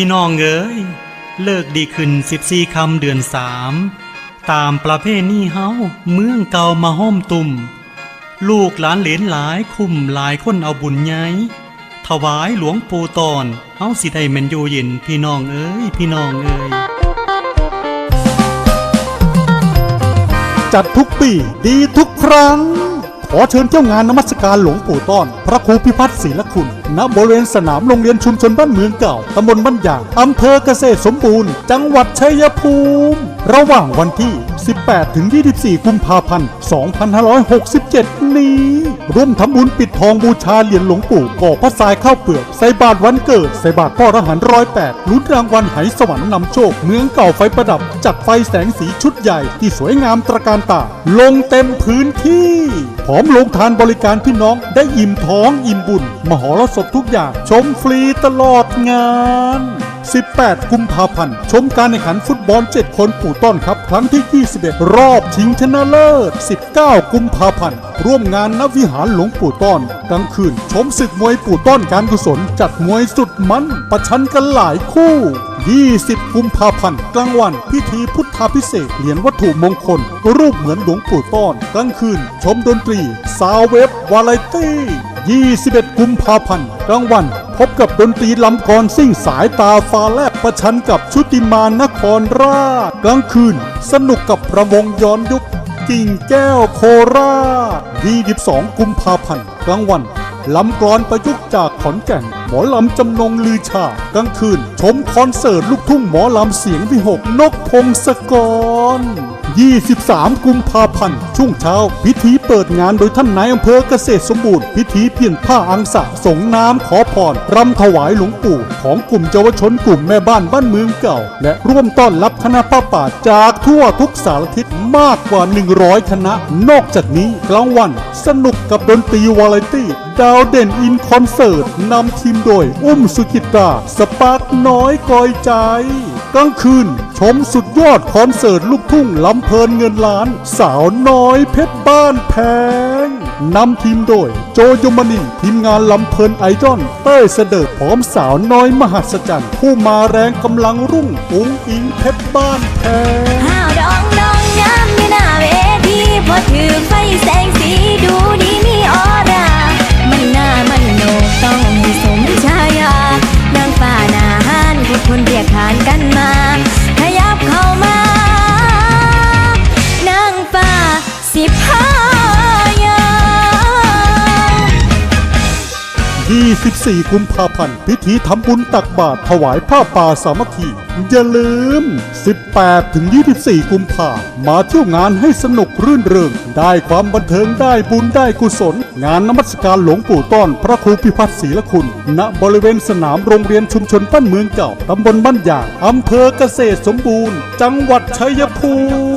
พี่น้องเอ๋ยเลิกดีขึ้นสิบสี่คำเดือนสามตามประเพณีเฮาเมืองเก่ามาห้อมตุ่ม ลูกหลานเหลนหลายคุ้มหลายคนเอาบุญใหญ่ถวายหลวงปู่ตอนเฮาสิได้แมนอยู่เย็นพี่น้องเอ้ยพี่น้องเอ้ยจัดทุกปีดีทุกครั้ง ขอเชิญเที่ยวงานนมัสการหลวงปู่ต้อน พระครูพิพัฒน์ศรีละคุณ ณบริเวณสนามโรงเรียนชุมชนบ้านเมืองเก่าตำบลบ้านยางอำเภอเกษตรสมบูรณ์ จังหวัดชัยภูมิ ระหว่างวันที่ 18ถึง24 กุมภาพันธ์ 2567 นี้ ร่วมทำบุญปิดทองบูชาเหรียญหลวงปู่ก่อพระทรายข้าวเปลือก ใส่บาตรวันเกิด ใส่บาตรพ่อรหันร้อยแปดลุ้นรางวัลไหสวรรค์นำโชค เมืองเก่าไฟประดับ จัดไฟแสงสีชุดใหญ่ที่สวยงามตระการตา ลงเต็มพื้นที่ พร้อมลงทานบริการพี่น้องได้อิ่มท้องอิ่มบุญ มหรสพทุกอย่างชมฟรีตลอดงาน 18 กุมภาพันธ์ ชมการแข่งขันฟุตบอล 7 คนปู่ต้อนครับ ครั้งที่ 21 รอบชิงชนะเลิศ 19 กุมภาพันธ์ ร่วมงานนวิหารหลวงปู่ต้อนกลางคืน ชมศึกมวยปู่ต้อนการกุศล จัดมวยสุดมัน ประชันกันหลายคู่ 20 กุมภาพันธ์กลางวัน พิธีพุทธาพิเศษเหรียญวัตถุมงคล รูปเหมือนหลวงปู่ต้อนกลางคืน ชมดนตรีซาวเวฟวาไรตี้21 กุมภาพันธ์กลางวัน พบกับดนตรีลำกรซิ่งสายตาฟ้าแลบประชันกับชุติมานนครราชกลางคืน สนุกกับประวงย้อนยุคกิ่งแก้วโคราช22กุมภาพันธ์กลางวันลำกรอนประยุกต์จากขอนแก่น หมอลำจำนงลือชากลางคืน ชมคอนเสิร์ตลูกทุ่งหมอลำเสียงวิหกนกพงศกร 23 กุมภาพันธ์ ช่วงเช้า พิธีเปิดงานโดยท่านนายอำเภอเกษตรสมบูรณ์ พิธีเปลี่ยนผ้าอังสะสงน้ำขอพรรำถวายหลวงปู่ ของกลุ่มเยาวชนกลุ่มแม่บ้านบ้านเมืองเก่า และร่วมต้อนรับคณะป้าป่าจากทั่วทุกสารทิศมากกว่า 100 คณะ นอกจากนี้กลางวัน สนุกกับดนตรีวาไรตี้ ดาวเด่นอินคอนเสิร์ตนำทีมโดย อุ้มสุจิตราสปาร์กน้อยกอยใจ กลางคืน ชมสุดยอดคอนเสิร์ตลูกทุ่งลำเพลินเงินล้าน สาวน้อยเพชรบ้านแพงนำทีมโดย โจยมนินทร์ทีมงานลำเพลินไอดอลเต้ยเสดิร์พร้อมสาวน้อยมหัศจรรย์ผู้มาแรงกำลังรุ่งอุ้งอิงเพชรบ้านแพงห้าวดองดองงามอยู่หน้าเวทีพอถือไฟแสงสี สิบห้ายา24กุมภาพันธ์พิธีทำบุญตักบาตรถวายผ้าป่าสามัคคีอย่าลืม 18ถึง24 กุมภามาเที่ยวงานให้สนุกรื่นเริงได้ความบันเทิงได้บุญได้กุศล งานนมัสการหลวงปู่ต้อนพระครูพิพัฒน์ศรีละคุณ ณบริเวณสนามโรงเรียนชุมชนบ้านเมืองเก่าตำบลบ้านยางอำเภอเกษตรสมบูรณ์ จังหวัดชัยภูมิ